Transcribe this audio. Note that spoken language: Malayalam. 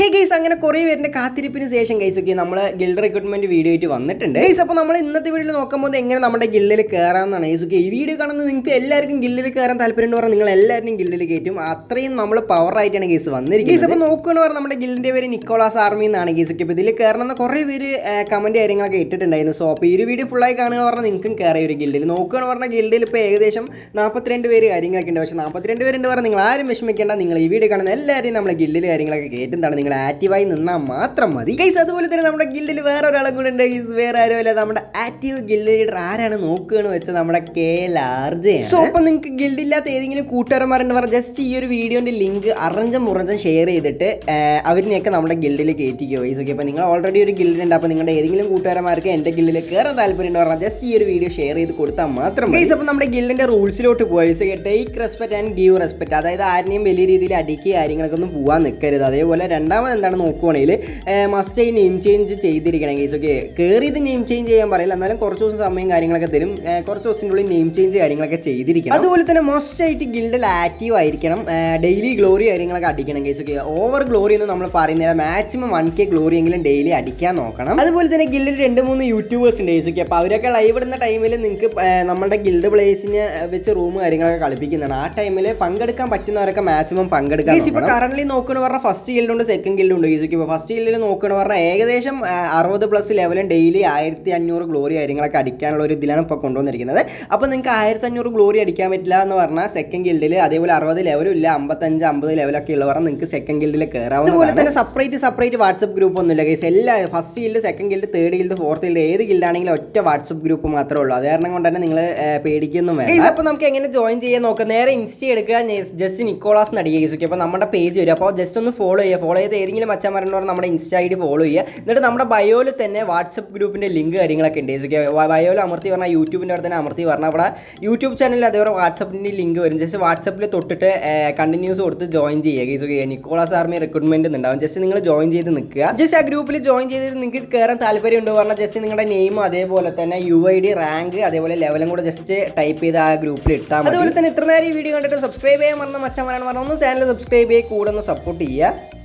ഹേ ഗൈസ് അങ്ങനെ കുറേ പേരിന്റെ കാത്തിരിപ്പിന് ശേഷം ഗൈസ് ഒക്കെ നമ്മൾ ഗിൽഡ് റിക്രൂട്ട്മെന്റ് വീഡിയോ ആയിട്ട് വന്നിട്ടുണ്ട്. ഗൈസ് അപ്പോൾ നമ്മൾ ഇന്നത്തെ വീഡിയോയിൽ നോക്കുമ്പോൾ എങ്ങനെ നമ്മുടെ ഗിൽഡിൽ കയറാമെന്നാണ് ഗൈസ് ഒക്കെ ഈ വീഡിയോ കാണുന്നത് നിങ്ങൾക്ക് എല്ലാവർക്കും ഗിൽഡിൽ കയറാൻ താല്പര്യം എന്ന് പറഞ്ഞാൽ നിങ്ങൾ എല്ലാവരും ഗിൽഡിൽ കയറ്റും അത്രയും നമ്മൾ പവർ ആയിട്ടാണ് ഗൈസ് വന്നിരിക്കുന്നത്. ഗൈസ് അപ്പോൾ നോക്കുകയെന്ന് പറഞ്ഞാൽ നമ്മുടെ ഗിൽഡിന്റെ പേര് നിക്കോളാസ് ആർമി എന്നാണ് ഗൈസ് ഒക്കെ ഇപ്പോൾ ഇതിൽ കയറണമെന്ന് കുറേ പേര് കമന്റ് കാര്യങ്ങളൊക്കെ ഇട്ടിട്ടുണ്ടായിരുന്നു. സോ അപ്പോൾ ഈ ഒരു വീഡിയോ ഫുള്ളായി കാണുക പറഞ്ഞാൽ നിങ്ങൾക്കും കയറിയ ഒരു ഗിൽഡിൽ നോക്കുകയെന്ന് പറഞ്ഞാൽ ഗിൽഡിൽ ഇപ്പോൾ ഏകദേശം നാൽപ്പത്തിരണ്ട് പേര് കാര്യങ്ങളൊക്കെ ഉണ്ട്. പക്ഷേ നാൽപ്പത്തിരണ്ട് പേരുണ്ട് പറഞ്ഞാൽ നിങ്ങൾ ആരും വിഷമിക്കേണ്ട. നിങ്ങൾ ഈ വീഡിയോ കാണുന്ന എല്ലാവരെയും നമ്മളെ ഗിൽഡിൽ കാര്യങ്ങളൊക്കെ കയറ്റുന്നതാണ് നിങ്ങൾ ആക്റ്റീവായി നിന്നാൽ മാത്രം മതി. ഗൈസ് അതുപോലെ തന്നെ നമ്മുടെ ഗിൽഡിൽ വേറെ ഒരാളും കൂടെ ഉണ്ട്. ഗൈസ് വേറെ ആരും അല്ല. നമ്മുടെ ആക്റ്റീവ് ഗിൽഡ് ലീഡർ ആരാണ് നോക്കുകയെന്ന് വെച്ചാൽ നമ്മുടെ കെ ലാർജ് സോ അപ്പം നിങ്ങൾക്ക് ഗിൽഡ് ഇല്ലാത്ത ഏതെങ്കിലും കൂട്ടുകാരന്മാരുണ്ട് പറഞ്ഞാൽ ജസ്റ്റ് ഈ ഒരു വീഡിയോന്റെ ലിങ്ക് അറഞ്ചം മുറഞ്ചം ഷെയർ ചെയ്തിട്ട് അവരിനെയൊക്കെ നമ്മുടെ ഗിൽഡിൽ കയറ്റിക്കോ ഗൈസ് ഓക്കെ അപ്പോൾ നിങ്ങൾ ഓൾറെഡി ഒരു ഗിൽഡ് ഉണ്ട്. അപ്പോൾ നിങ്ങളുടെ ഏതെങ്കിലും കൂട്ടുകാരന്മാർക്ക് എന്റെ ഗിൽഡിൽ കയറാൻ താല്പര്യം ഉണ്ട് പറഞ്ഞാൽ ജസ്റ്റ് ഈ ഒരു വീഡിയോ ഷെയർ ചെയ്ത് കൊടുത്താൽ മാത്രം ഗൈസ് അപ്പോൾ നമ്മുടെ ഗിൽഡിന്റെ റൂൾസിലോട്ട് പോയി take respect and give respect അതായത് ആരെയും വലിയ രീതിയിൽ അടിക്കുക കാര്യങ്ങളൊക്കെ ഒന്നും പോകാൻ നിൽക്കരുത്. അതേപോലെ രണ്ടാമത് എന്താണ് നോക്കുവാണെങ്കിൽ മസ്റ്റ് ഈ നെയിം ചേഞ്ച് ചെയ്തിരിക്കണം ഗൈസ് ഓക്കെ കയറിയത് നെയിം ചേഞ്ച് ചെയ്യാൻ പറയില്ല എന്നാലും കുറച്ച് ദിവസം സമയം കാര്യങ്ങളൊക്കെ തരും. കുറച്ച് ദിവസത്തിന്റെ ഉള്ളിൽ നെയിം ചേഞ്ച് കാര്യങ്ങളൊക്കെ ചെയ്തിരിക്കണം. അതുപോലെ തന്നെ മസ്റ്റ് ആയിട്ട് ഗിൽഡിൽ ആക്റ്റീവ് ആയിരിക്കണം. ഡെയിലി ഗ്ലോറി കാര്യങ്ങളൊക്കെ അടിക്കണം കേസ് ഓക്കെ ഓവർ ഗ്ലോറി എന്ന് നമ്മൾ പറയുന്നില്ല മാക്സിമം വൺ കെ ഗ്ലോറി എങ്കിലും ഡെയിലി അടിക്കാൻ നോക്കണം. അതുപോലെ തന്നെ ഗിൽഡിൽ രണ്ട് മൂന്ന് യൂട്യൂബേഴ്സ് ഉണ്ട് ഗൈസ് ഓക്കെ അപ്പോൾ അവരൊക്കെ ലൈവ് ഇടുന്ന ടൈമിൽ നിങ്ങൾക്ക് നമ്മുടെ ഗിൽഡ് പ്ലേസിന് വെച്ച് റൂം കാര്യങ്ങളൊക്കെ കളിപ്പിക്കുന്നതാണ്. ആ ടൈമിൽ പങ്കെടുക്കാൻ പറ്റുന്നവരൊക്കെ മാക്സിമം പങ്കെടുക്കാം ഇപ്പോൾ കറന്റ് നോക്കുന്നു പറഞ്ഞാൽ ഫസ്റ്റ് ഗിൽഡുണ്ട് സെക്കൻഡ് ഗിൽഡുണ്ട് ഉണ്ട് ഈസോക്ക് ഇപ്പോൾ ഫസ്റ്റ് ഗിൽഡിൽ നോക്കുകയാണ് പറഞ്ഞാൽ ഏകദേശം അറുപത് പ്ലസ് ലെവലും ഡെയിലി ആയിരത്തി അഞ്ഞൂറ് ഗ്ലോറി കാര്യങ്ങളൊക്കെ അടിക്കാനുള്ള ഒരു ഇതിലാണ് ഇപ്പോൾ കൊണ്ടുവന്നിരിക്കുന്നത്. അപ്പോൾ നിങ്ങൾക്ക് ആയിരത്തി അഞ്ഞൂറ് ഗ്ലോറി അടിക്കാൻ പറ്റില്ല എന്ന് പറഞ്ഞാൽ സെക്കൻഡ് ഗിൽഡിൽ അതേപോലെ അറുപത് ലെവലും ഇല്ല അമ്പത്തഞ്ച് അമ്പത് ലെവലൊക്കെ ഉള്ളവർ നിങ്ങൾക്ക് സെക്കൻഡ് ഗിൽഡിൽ കയറാം അതുപോലെ തന്നെ സെപ്പറേറ്റ് സെപ്പറേറ്റ് വാട്സപ്പ് ഗ്രൂപ്പ് ഒന്നുമില്ല ഗൈസ് എല്ലാ first guild second guild third guild fourth guild ഏത് ഗിൽഡാണെങ്കിലും ഒറ്റ വാട്സപ്പ് ഗ്രൂപ്പ് മാത്രമേ ഉള്ളൂ. അത് കാരണം കൊണ്ട് തന്നെ നിങ്ങൾ പേടിക്കുന്നു വേണം അപ്പോൾ നമുക്ക് എങ്ങനെ ജോയിൻ ചെയ്യാൻ നോക്കാം? നേരെ ഇൻസ്റ്റ എടുക്കുക. ജസ്റ്റ് നിക്കോളാസ് നടിക്കുക ഓക്കെ അപ്പോൾ നമ്മുടെ പേജ് വരും. അപ്പോൾ ജസ്റ്റ് ഒന്ന് ഫോളോ ചെയ്യുക. ഫോളോ ചെയ്ത് ഏതെങ്കിലും പറഞ്ഞാൽ നമ്മുടെ ഇൻസ്റ്റ ഐ ഡി ഫോളോ ചെയ്യുക. എന്നിട്ട് നമ്മുടെ ബയോയിൽ തന്നെ വാട്സപ്പ് ഗ്രൂപ്പിന്റെ ലിങ്ക് കാര്യങ്ങളൊക്കെ ഉണ്ട്. ഓക്കെ ബയോയിൽ അമർത്തി പറഞ്ഞാൽ യൂട്യൂബിന്റെ അവിടെ തന്നെ അമർത്തി പറഞ്ഞാൽ അവിടെ യൂട്യൂബ് ചാനലിൽ അതേപോലെ വാട്സപ്പിന്റെ ലിങ്ക് വരും. ജസ്റ്റ് വാട്സപ്പിൽ തൊട്ടിട്ട് കണ്ടിന്യൂസ് കൊടുത്ത് ജോയിൻ ചെയ്യുക guys okay Nicholas army recruitment ഉണ്ടാവും ജസ്റ്റ് നിങ്ങൾ ജോയിൻ ചെയ്ത് നിൽക്കുക. ജസ്റ്റ് ആ ഗ്രൂപ്പിൽ ജോയിൻ ചെയ്തിട്ട് നിങ്ങൾക്ക് കയറാൻ താല്പര്യം ഉണ്ടോ പറഞ്ഞാൽ ജസ്റ്റ് നിങ്ങളുടെ നെയിം അതേപോലെ തന്നെ യു ഐ ഡി റാങ്ക് അതേപോലെ ലെവലും കൂടെ ജസ്റ്റ് ടൈപ്പ് ചെയ്ത് ആ ഗ്രൂപ്പിൽ ഇട്ടാൽ അതുപോലെ തന്നെ ഇത്ര നേരം ഈ വീഡിയോ കണ്ടിട്ട് സബ്സ്ക്രൈബ് ചെയ്യാൻ വന്ന മച്ചമാരാണ് പറഞ്ഞാൽ ഒന്ന് ചാനൽ സബ്സ്ക്രൈബ് ചെയ്യുക കൂടെ ഒന്ന് സപ്പോർട്ട് ചെയ്യുക.